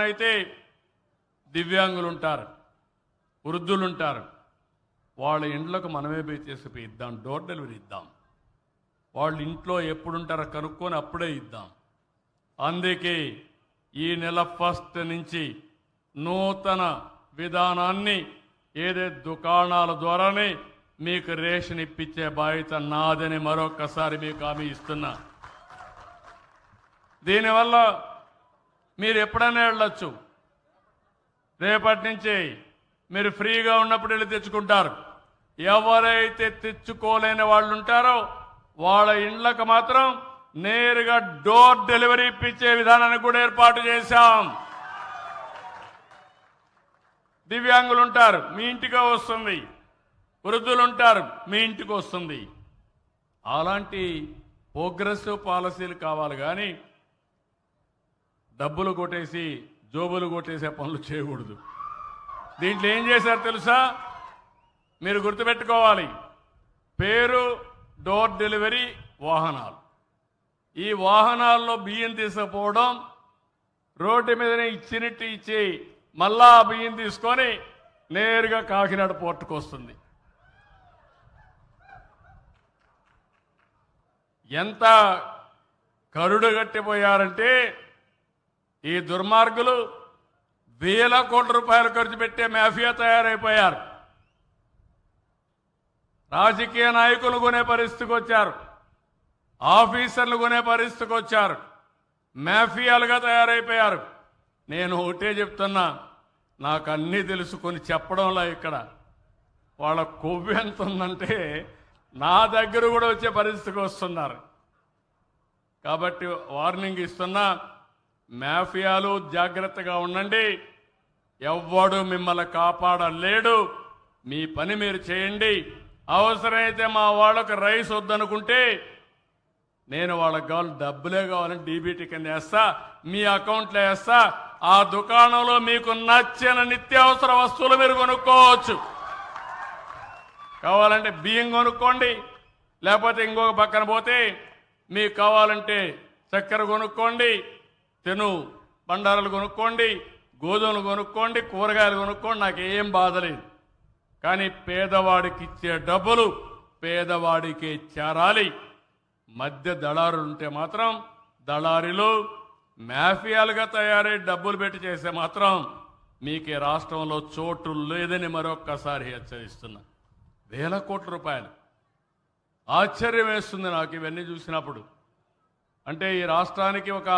అయితే దివ్యాంగులు ఉంటారు వృద్ధులు ఉంటారు వాళ్ళ ఇండ్లకు మనమే పోయి తీసుకుపోయి ఇద్దాం డోర్ డెలివరీ ఇద్దాం. వాళ్ళు ఇంట్లో ఎప్పుడుంటారో కనుక్కొని అప్పుడే ఇద్దాం. అందుకే ఈ నెల ఫస్ట్ నుంచి నూతన విధానాన్ని ఏదే దుకాణాల ద్వారానే మీకు రేషన్ ఇప్పించే బాధ్యత నాదని మరొక్కసారి మీకు హామీ ఇస్తున్నా. దీనివల్ల మీరు ఎప్పుడైనా వెళ్ళొచ్చు. రేపటి నుంచి మీరు ఫ్రీగా ఉన్నప్పుడు వెళ్ళి తెచ్చుకుంటారు. ఎవరైతే తెచ్చుకోలేని వాళ్ళు ఉంటారో వాళ్ళ ఇండ్లకు మాత్రం నేరుగా డోర్ డెలివరీ ఇప్పించే విధానాన్ని కూడా ఏర్పాటు చేశాం. దివ్యాంగులు ఉంటారు మీ ఇంటికి వస్తుంది. వృద్ధులు ఉంటారు మీ ఇంటికి వస్తుంది. అలాంటి ప్రోగ్రెసివ్ పాలసీలు కావాలి కానీ డబ్బులు కొట్టేసి జోబులు కొట్టేసే పనులు చేయకూడదు. దీంట్లో ఏం చేశారు తెలుసా? మీరు గుర్తుపెట్టుకోవాలి. పేరు డోర్ డెలివరీ వాహనాలు. ఈ వాహనాల్లో బియ్యం తీసుకుపోవడం రోడ్డు మీదనే ఇచ్చినట్టు ఇచ్చి మళ్ళా ఆ బియ్యం తీసుకొని నేరుగా కాకినాడ పోర్టుకు వస్తుంది. ఎంత కరుడు కట్టిపోయారంటే ఈ దుర్మార్గులు వేల కోట్ల రూపాయలు ఖర్చు పెట్టే మాఫియా తయారైపోయారు. రాజకీయ నాయకులు కొనే పరిస్థితికి వచ్చారు. ఆఫీసర్లు కొనే పరిస్థితికి వచ్చారు. మాఫియాలుగా తయారైపోయారు. నేను ఒకటే చెప్తున్నా నాకు అన్నీ తెలుసుకొని చెప్పడంలో ఇక్కడ. వాళ్ళ కొవ్వు ఎంత ఉందంటే నా దగ్గర కూడా వచ్చే పరిస్థితికి వస్తున్నారు. కాబట్టి వార్నింగ్ ఇస్తున్నా మాఫియాలు జాగ్రత్తగా ఉండండి. ఎవ్వడు మిమ్మల్ని కాపాడలేడు. మీ పని మీరు చేయండి. అవసరమైతే మా వాళ్ళకు రైస్ వద్దనుకుంటే నేను వాళ్ళకి కావాలి డబ్బులే కావాలని డీబీటీ కింద వేస్తా మీ అకౌంట్లో వేస్తా. ఆ దుకాణంలో మీకు నచ్చిన నిత్యావసర వస్తువులు మీరు కొనుక్కోవచ్చు. కావాలంటే బియ్యం కొనుక్కోండి. లేకపోతే ఇంకొక పక్కన పోతే మీకు కావాలంటే చక్కెర కొనుక్కోండి. తెను బండారాలు కొనుక్కోండి గోధుమలు కొనుక్కోండి కూరగాయలు కొనుక్కోండి నాకు ఏం బాధ లేదు. కానీ పేదవాడికి ఇచ్చే డబ్బులు పేదవాడికి చేరాలి. మధ్య దళారులు ఉంటే మాత్రం దళారీలు మాఫియాలుగా తయారై డబ్బులు పెట్టి చేస్తే మాత్రం మీకు ఈ రాష్ట్రంలో చోటు లేదని మరొక్కసారి హెచ్చరిస్తున్నా. వేల కోట్ల రూపాయలు. ఆశ్చర్యం వేస్తుంది నాకు ఇవన్నీ చూసినప్పుడు. అంటే ఈ రాష్ట్రానికి ఒక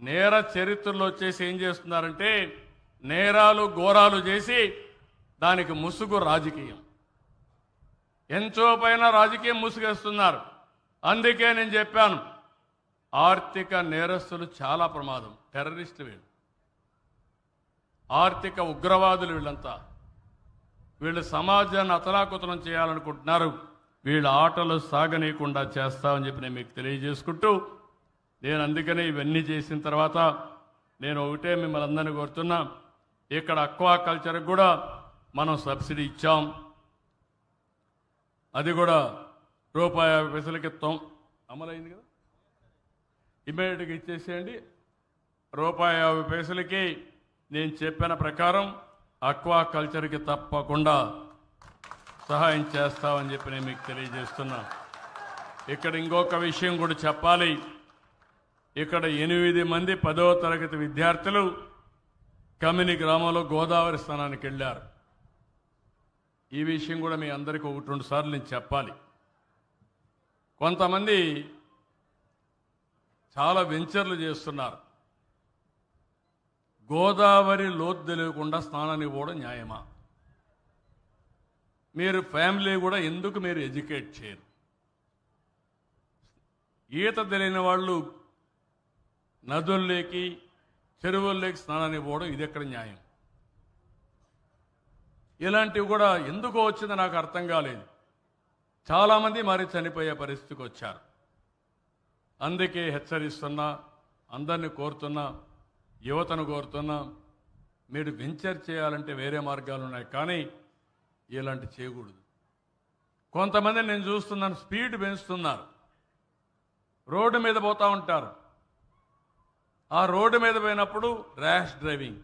నేర చరిత్రలో వచ్చేసి ఏం చేస్తున్నారంటే నేరాలు ఘోరాలు చేసి దానికి ముసుగు రాజకీయం. ఎంచో పైన రాజకీయం ముసుగేస్తున్నారు. అందుకే నేను చెప్పాను ఆర్థిక నేరస్తులు చాలా ప్రమాదం టెర్రరిస్టులు వీళ్ళు. ఆర్థిక ఉగ్రవాదులు వీళ్ళంతా. వీళ్ళు సమాజాన్ని అతలాకుతలం చేయాలనుకుంటున్నారు. వీళ్ళ ఆటలు సాగనీయకుండా చేస్తామని చెప్పి నేను మీకు తెలియజేసుకుంటూ నేను అందుకనే ఇవన్నీ చేసిన తర్వాత నేను ఒకటే మిమ్మల్ని అందరినీ కోరుతున్నా ఇక్కడ అక్వా కల్చర్కి కూడా మనం సబ్సిడీ ఇచ్చాం. అది కూడా రూపాయి యాభై పైసలకి తొం అమలైంది కదా? ఇమీడియట్గా ఇచ్చేసేయండి. రూపాయి యాభై పైసలకి నేను చెప్పిన ప్రకారం అక్వా కల్చర్కి తప్పకుండా సహాయం చేస్తామని చెప్పి నేను మీకు తెలియజేస్తున్నా. ఇక్కడ ఇంకొక విషయం కూడా చెప్పాలి. ఇక్కడ ఎనిమిది మంది పదవ తరగతి విద్యార్థులు కమిని గ్రామంలో గోదావరి స్థానానికి వెళ్ళారు. ఈ విషయం కూడా మీ అందరికీ ఒకటి రెండు సార్లు నేను చెప్పాలి. కొంతమంది చాలా వెంచర్లు చేస్తున్నారు. గోదావరి లోతు తెలియకుండా స్నానానికి పోవడం న్యాయమా? మీరు ఫ్యామిలీ కూడా ఎందుకు మీరు ఎడ్యుకేట్ చేయరు? ఈత తెలియని వాళ్ళు నదుల్లోకి చెరువుల్లోకి స్నానానికి పోవడం ఇది ఎక్కడ న్యాయం? ఇలాంటివి కూడా ఎందుకు వచ్చిందో నాకు అర్థం కాలేదు. చాలామంది మరి చనిపోయే పరిస్థితికి వచ్చారు. అందుకే హెచ్చరిస్తున్నా అందరినీ కోరుతున్నా యువతను కోరుతున్నా మీరు వెంచర్ చేయాలంటే వేరే మార్గాలు ఉన్నాయి కానీ ఇలాంటి చేయకూడదు. కొంతమంది నేను చూస్తున్నాను స్పీడ్ పెంచుతున్నారు. రోడ్డు మీద పోతా ఉంటారు. ఆ రోడ్డు మీద పోయినప్పుడు ర్యాష్ డ్రైవింగ్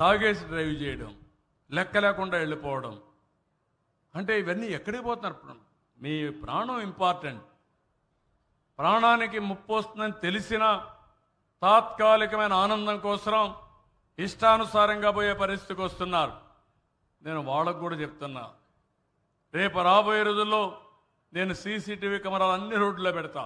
తాగేసి డ్రైవ్ చేయడం లెక్క లేకుండా వెళ్ళిపోవడం. అంటే ఇవన్నీ ఎక్కడికి పోతున్నారు ఇప్పుడు? మీ ప్రాణం ఇంపార్టెంట్ ప్రాణానికి ముప్పు వస్తుందని తెలిసిన తాత్కాలికమైన ఆనందం కోసం ఇష్టానుసారంగా పోయే పరిస్థితికి వస్తున్నారు. నేను వాళ్ళకు కూడా చెప్తున్నా రేపు రాబోయే రోజుల్లో నేను సీసీటీవీ కెమెరాలు అన్ని రోడ్లో పెడతా.